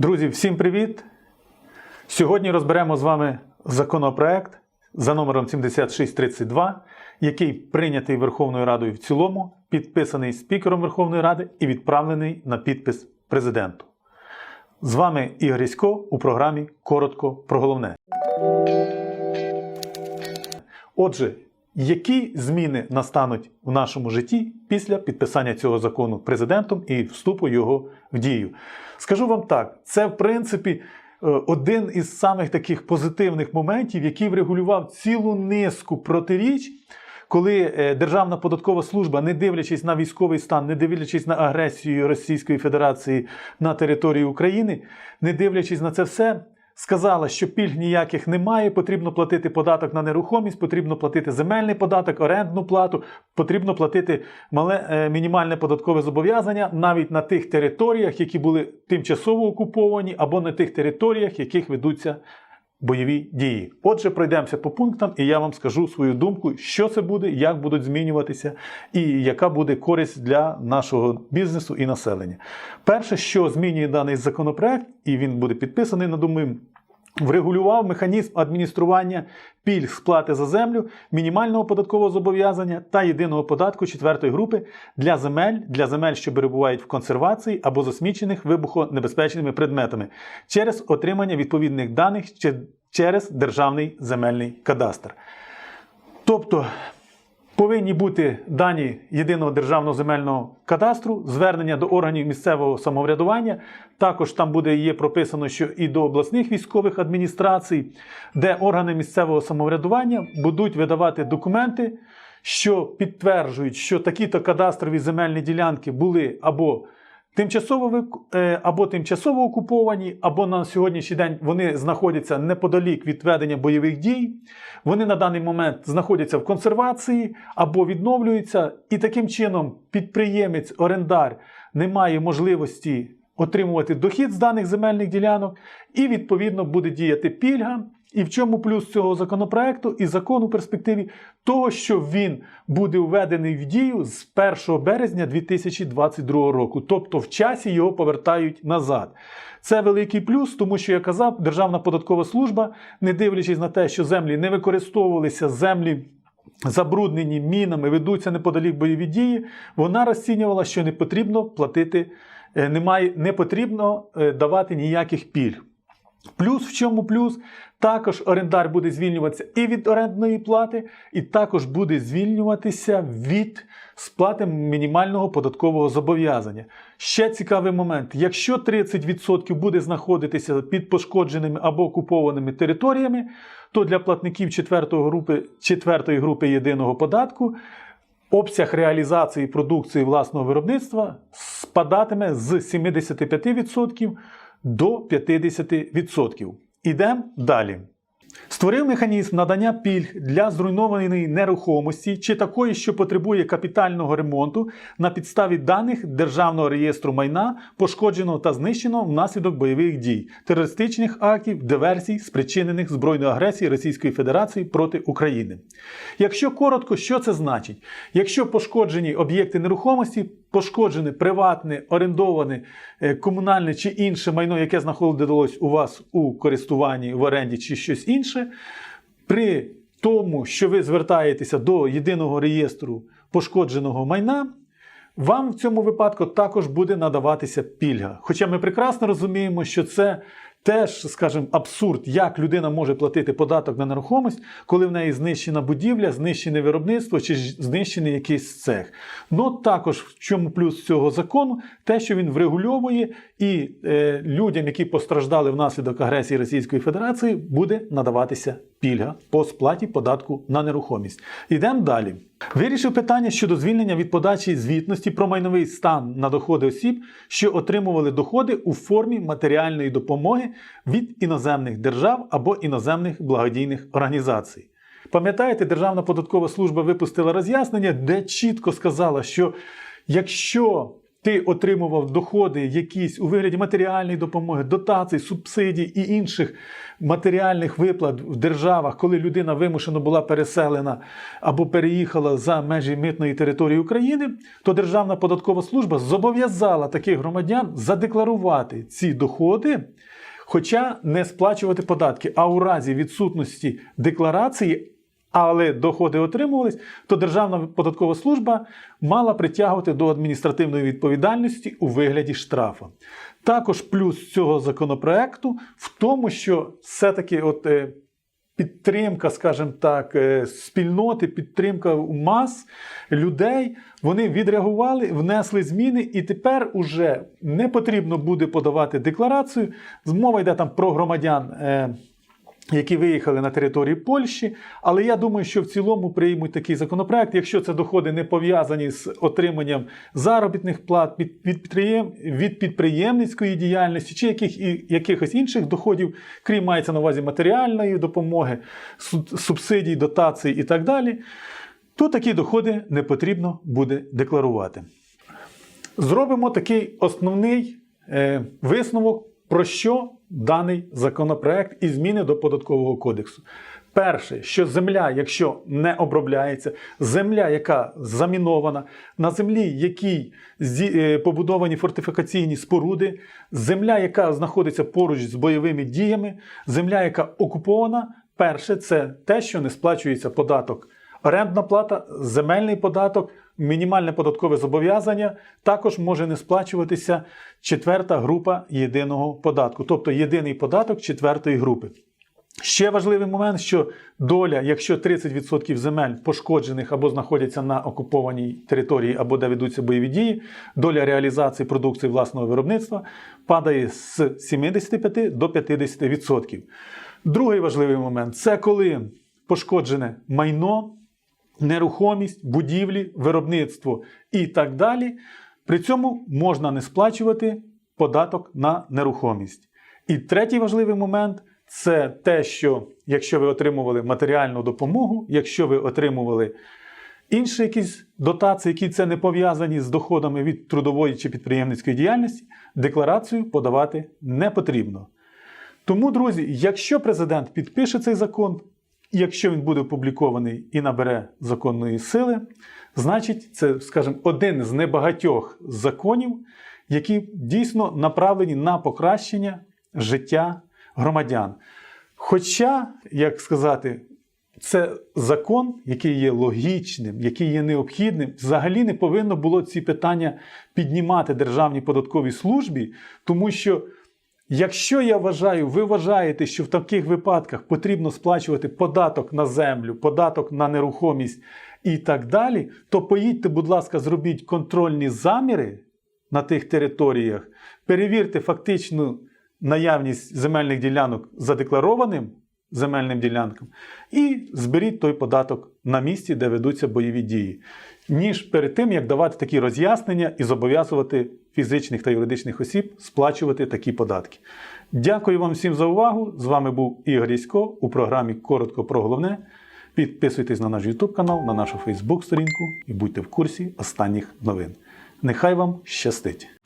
Друзі, всім привіт! Сьогодні розберемо з вами законопроект за номером 7632, який прийнятий Верховною Радою в цілому, підписаний спікером Верховної Ради і відправлений на підпис президенту. З вами Ігор Ясько у програмі Коротко про головне. Отже, які зміни настануть в нашому житті після підписання цього закону президентом і вступу його в дію? Скажу вам так, це в принципі е, один із самих таких позитивних моментів, який врегулював цілу низку протиріч. Коли е, Державна податкова служба, не дивлячись на військовий стан, не дивлячись на агресію Російської Федерації на території України, не дивлячись на це все, сказала, що пільг ніяких немає, потрібно платити податок на нерухомість, потрібно платити земельний податок, орендну плату, потрібно платити мале, е, мінімальне податкове зобов'язання навіть на тих територіях, які були тимчасово окуповані, або на тих територіях, яких ведуться бойові дії. Отже, пройдемося по пунктам, і я вам скажу свою думку, що це буде, як будуть змінюватися, і яка буде користь для нашого бізнесу і населення. Перше, що змінює даний законопроект, і він буде підписаний, надумаю, врегулював механізм адміністрування пільг сплати за землю, мінімального податкового зобов'язання та єдиного податку четвертої групи для земель, для земель, що перебувають в консервації або засмічених вибухонебезпечними предметами, через отримання відповідних даних через державний земельний кадастр. Тобто повинні бути дані єдиного державного земельного кадастру, звернення до органів місцевого самоврядування. Також там буде є прописано, що і до обласних військових адміністрацій, де органи місцевого самоврядування будуть видавати документи, що підтверджують, що такі-то кадастрові земельні ділянки були або тимчасово е, або тимчасово окуповані, або на сьогоднішній день вони знаходяться неподалік від ведення бойових дій. Вони на даний момент знаходяться в консервації або відновлюються, і таким чином підприємець, орендар не має можливості отримувати дохід з даних земельних ділянок, і відповідно буде діяти пільга. І в чому плюс цього законопроекту і закону в перспективі того, що він буде введений в дію з 1 березня 2022 року, тобто в часі його повертають назад. Це великий плюс, тому що я казав, Державна податкова служба, не дивлячись на те, що землі не використовувалися землі. Забруднені мінами, ведуться неподалік бойові дії. Вона розцінювала, що не потрібно платити, е, немає, не потрібно е, давати ніяких пільг. Плюс в чому плюс? Також орендар буде звільнюватися і від орендної плати, і також буде звільнюватися від сплати мінімального податкового зобов'язання. Ще цікавий момент: якщо 30% буде знаходитися під пошкодженими або окупованими територіями, то для платників 4 групи, 4 групи єдиного податку обсяг реалізації продукції власного виробництва спадатиме з 75% до 50%. Ідемо далі. Створив механізм надання пільг для зруйнованої нерухомості чи такої, що потребує капітального ремонту на підставі даних Державного реєстру майна, пошкодженого та знищеного внаслідок бойових дій, терористичних актів, диверсій, спричинених збройною агресією Російської Федерації проти України. Якщо коротко, що це значить? Якщо пошкоджені об'єкти нерухомості, пошкоджене приватне, орендоване, е, комунальне чи інше майно, яке знаходилось у вас у користуванні, в оренді чи щось інше, при тому, що ви звертаєтеся до єдиного реєстру пошкодженого майна, вам в цьому випадку також буде надаватися пільга. Хоча ми прекрасно розуміємо, що це теж, скажімо, абсурд, як людина може платити податок на нерухомість, коли в неї знищена будівля, знищене виробництво чи знищений якийсь цех. Ну також в чому плюс цього закону, те, що він врегульовує і е, людям, які постраждали внаслідок агресії Російської Федерації, буде надаватися пільга по сплаті податку на нерухомість. Йдемо далі. Вирішив питання щодо звільнення від подачі звітності про майновий стан на доходи осіб, що отримували доходи у формі матеріальної допомоги від іноземних держав або іноземних благодійних організацій. Пам'ятаєте, Державна податкова служба випустила роз'яснення, де чітко сказала, що якщо ти отримував доходи якісь у вигляді матеріальної допомоги, дотацій, субсидій і інших матеріальних виплат в державах, коли людина вимушено була переселена або переїхала за межі митної території України, то Державна податкова служба зобов'язала таких громадян задекларувати ці доходи. Хоча не сплачувати податки, а у разі відсутності декларації але доходи отримувались, то Державна податкова служба мала притягувати до адміністративної відповідальності у вигляді штрафу. Також плюс цього законопроекту в тому, що все-таки от, е, підтримка, скажімо так, е, спільноти, підтримка мас людей, вони відреагували, внесли зміни, і тепер уже не потрібно буде подавати декларацію. Мова йде там про громадян. Які виїхали на території Польщі, але я думаю, що в цілому приймуть такий законопроект, якщо це доходи не пов'язані з отриманням заробітних плат від підприємницької діяльності чи яких, якихось інших доходів, крім мається на увазі матеріальної допомоги, субсидій, дотацій і так далі, то такі доходи не потрібно буде декларувати. Зробимо такий основний е, висновок, про що даний законопроект і зміни до податкового кодексу. Перше, що земля, якщо не обробляється, земля, яка замінована, на землі, якій е, побудовані фортифікаційні споруди, земля, яка знаходиться поруч з бойовими діями, земля, яка окупована, перше, це те, що не сплачується податок. Орендна плата, земельний податок, мінімальне податкове зобов'язання також може не сплачуватися четверта група єдиного податку, тобто єдиний податок четвертої групи. Ще важливий момент, що доля, якщо 30% земель пошкоджених або знаходяться на окупованій території, або де ведуться бойові дії, доля реалізації продукції власного виробництва падає з 75 до 50%. Другий важливий момент це коли пошкоджене майно, нерухомість, будівлі, виробництво і так далі. При цьому можна не сплачувати податок на нерухомість. І третій важливий момент це те, що якщо ви отримували матеріальну допомогу, якщо ви отримували інші якісь дотації, які це не пов'язані з доходами від трудової чи підприємницької діяльності, декларацію подавати не потрібно. Тому, друзі, якщо президент підпише цей закон, якщо він буде опублікований і набере законної сили, значить, це, скажімо, один з небагатьох законів, які дійсно направлені на покращення життя громадян. Хоча, як сказати, це закон, який є логічним, який є необхідним, взагалі не повинно було ці питання піднімати Державній податковій службі, тому що. Якщо я вважаю, ви вважаєте, що в таких випадках потрібно сплачувати податок на землю, податок на нерухомість і так далі, то поїдьте, будь ласка, зробіть контрольні заміри на тих територіях, перевірте фактичну наявність земельних ділянок задекларованим земельним ділянкам і зберіть той податок на місці, де ведуться бойові дії, ніж перед тим, як давати такі роз'яснення і зобов'язувати фізичних та юридичних осіб сплачувати такі податки. Дякую вам всім за увагу. З вами був Ігор Ясько у програмі Коротко про головне. Підписуйтесь на наш YouTube канал, на нашу Facebook сторінку і будьте в курсі останніх новин. Нехай вам щастить!